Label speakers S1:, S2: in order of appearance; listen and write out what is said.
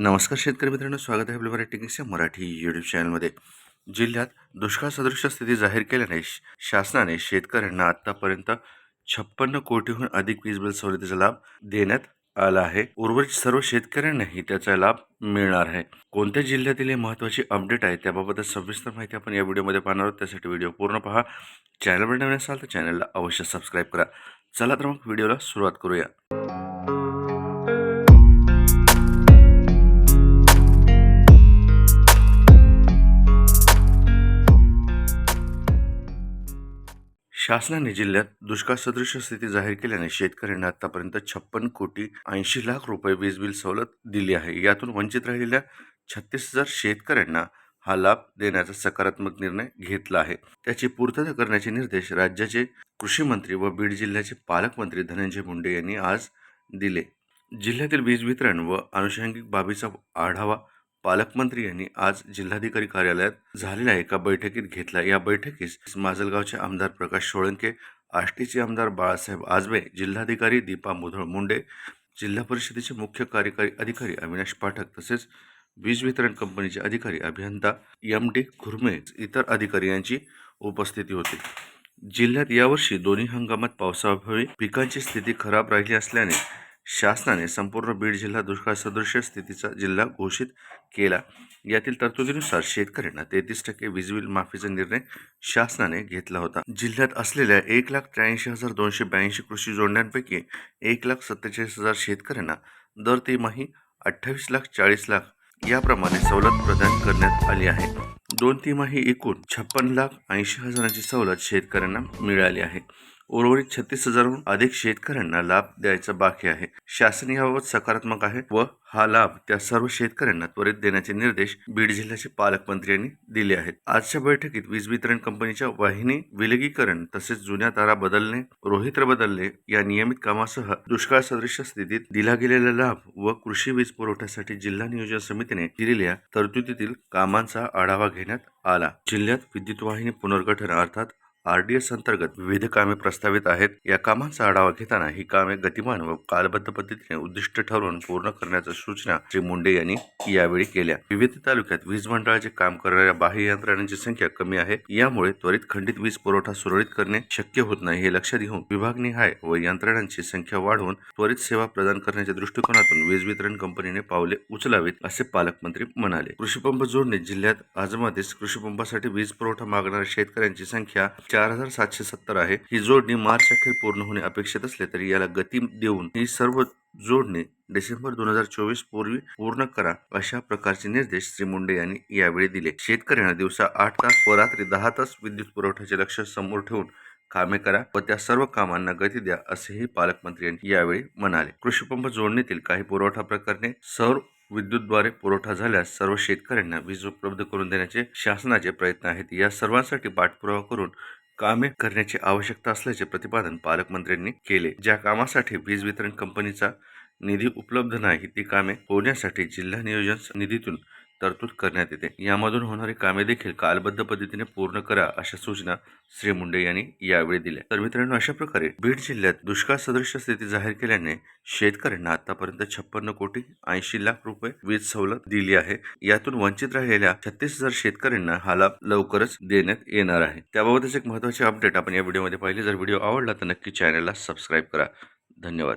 S1: नमस्कार शेतकरी मित्रांनो स्वागत आहे आपल्या मराठी मराठी यूट्यूब चॅनलमध्ये जिल्ह्यात दुष्काळ सदृश स्थिती जाहीर केल्याने श- शासनाने शेतकऱ्यांना आतापर्यंत छप्पन्न कोटीहून अधिक वीज बिल सवलतीचा लाभ देण्यात आला आहे. उर्वरित सर्व शेतकऱ्यांनाही त्याचा लाभ मिळणार आहे. कोणत्या जिल्ह्यातील हे महत्त्वाचे अपडेट आहे त्याबाबत सविस्तर माहिती आपण या व्हिडिओमध्ये पाहणार आहोत. त्यासाठी व्हिडिओ पूर्ण पहा. चॅनलवर नवीन असाल तर चॅनलला अवश्य सबस्क्राईब करा. चला तर मग व्हिडिओला सुरुवात करूया. शासनाने जिल्ह्यात दुष्काळ सदृश स्थिती जाहीर केल्याने शेतकऱ्यांना आतापर्यंत छप्पन कोटी ऐंशी लाख रुपये वीज बिल सवलत दिली आहे. यातून वंचित राहिलेल्या छत्तीस हजार शेतकऱ्यांना हा लाभ देण्याचा सकारात्मक निर्णय घेतला आहे. त्याची पूर्तता करण्याचे निर्देश राज्याचे कृषी मंत्री व बीड जिल्ह्याचे पालकमंत्री धनंजय मुंडे यांनी आज दिले. जिल्ह्यातील वीज वितरण व आनुषंगिक बाबीचा आढावा पालकमंत्री यांनी आज जिल्हाधिकारी कार्यालयात झालेल्या एका बैठकीत घेतला. या बैठकीस माजलगावचे आमदार प्रकाश सोळंके आष्टीचे आमदार बाळासाहेब आजबे जिल्हाधिकारी दीपा मुधोळ मुंडे जिल्हा परिषदेचे मुख्य कार्यकारी अधिकारी अविनाश पाठक तसेच वीज वितरण कंपनीचे अधिकारी अभियंता एम डी खुर्मे इतर अधिकारी यांची उपस्थिती होती. जिल्ह्यात यावर्षी दोन्ही हंगामात पावसाअभावी पिकांची स्थिती खराब राहिली असल्याने शासनाने संपूर्ण बीड जिल्हा दुष्काळ सदृश स्थितीचा जिल्हा घोषित केला. यातील तरतुदीनुसार शेतकऱ्यांना तेहतीस टक्के वीज बिल माफीचा निर्णय शासनाने घेतला होता. जिल्ह्यात असलेल्या एक लाख त्र्याऐंशी हजार दोनशे ब्याऐंशी कृषी जोडण्यांपैकी एक लाख सत्तेचाळीस हजार शेतकऱ्यांना दर तिमाही अठ्ठावीस लाख चाळीस लाख याप्रमाणे सवलत प्रदान करण्यात आली आहे. दोन तिमाही एकूण छप्पन लाख ऐंशी हजारांची सवलत शेतकऱ्यांना मिळाली आहे. उर्वरित छत्तीस हजारहून अधिक शेतकऱ्यांना लाभ द्यायचा बाकी आहे. शासन याबाबत सकारात्मक आहे व हा लाभ त्या सर्व शेतकऱ्यांना त्वरित देण्याचे निर्देश बीड जिल्ह्याचे पालकमंत्री यांनी दिले आहेत. आजच्या बैठकीत वीज वितरण कंपनीच्या वाहिनी विलगीकरण तसेच जुन्या तारा बदलणे रोहित्र बदलणे या नियमित कामासह दुष्काळ सदृश स्थितीत दिला गेलेला लाभ व कृषी वीज पुरवठ्यासाठी जिल्हा नियोजन समितीने दिलेल्या तरतुदीतील कामांचा आढावा घेण्यात आला. जिल्ह्यात विद्युत वाहिनी पुनर्गठन अर्थात आरडीएस अंतर्गत विविध कामे प्रस्तावित आहेत. या कामांचा आढावा घेताना ही कामे गतिमान व कालबद्ध पद्धतीने उद्दिष्ट ठरवून पूर्ण करण्याच्या सूचना श्री मुंडे यांनी यावेळी केल्या. विविध तालुक्यात वीज मंडळाचे काम करणाऱ्या बाह्य यंत्रणांची संख्या कमी आहे. यामुळे त्वरित खंडित वीज पुरवठा सुरळीत करणे शक्य होत नाही हे लक्षात घेऊन विभागनिहाय व यंत्रणांची संख्या वाढवून त्वरित सेवा प्रदान करण्याच्या दृष्टिकोनातून वीज वितरण कंपनीने पावले उचलावीत असे पालकमंत्री म्हणाले. कृषीपंप जोडणी जिल्ह्यात आजमातीस कृषीपंपासाठी वीज पुरवठा मागणाऱ्या शेतकऱ्यांची संख्या चार हजार सातशे सत्तर आहे. ही जोडणी मार्च अखेर पूर्ण होणे अपेक्षित असले तरी याला गती देऊन ही सर्व जोडणी डिसेंबर दोन हजार चोवीस पूर्वी पूर्ण करा अशा प्रकारचे निर्देश श्री मुंडे यांनी यावेळी दिले. शेतकऱ्यांना दिवसा आठ तास व रात्री दहा तास विद्युत पुरवठ्याचे लक्ष समोर ठेवून कामे करा व त्या सर्व कामांना गती द्या असेही पालकमंत्री यांनी यावेळी म्हणाले. कृषीपंप जोडणीतील काही पुरवठा प्रकरणे सौर विद्युतद्वारे पुरवठा झाल्यास सर्व शेतकऱ्यांना वीज उपलब्ध करून देण्याचे शासनाचे प्रयत्न आहेत. या सर्वांसाठी पाठपुरावा करून कामे करण्याची आवश्यकता असल्याचे प्रतिपादन पालकमंत्र्यांनी केले. ज्या कामासाठी वीज वितरण कंपनीचा निधी उपलब्ध नाही ती कामे होण्यासाठी जिल्हा नियोजन निधीतून तरतूद करण्यात येते. यामधून होणारी कामे देखील कालबद्ध पद्धतीने पूर्ण करा अशा सूचना श्री मुंडे यांनी यावेळी दिल्या. तर मित्रांनो अशा प्रकारे बीड जिल्ह्यात दुष्काळ सदृश स्थिती जाहीर केल्याने शेतकऱ्यांना आतापर्यंत छप्पन्न कोटी ऐंशी लाख रुपये वीज सवलत दिली आहे. यातून वंचित राहिलेल्या छत्तीस हजार शेतकऱ्यांना हा लाभ लवकरच देण्यात येणार आहे. त्याबाबतच एक महत्त्वाचे अपडेट आपण या व्हिडिओमध्ये पाहिले. जर व्हिडिओ आवडला तर नक्की चॅनलला सबस्क्राईब करा. धन्यवाद.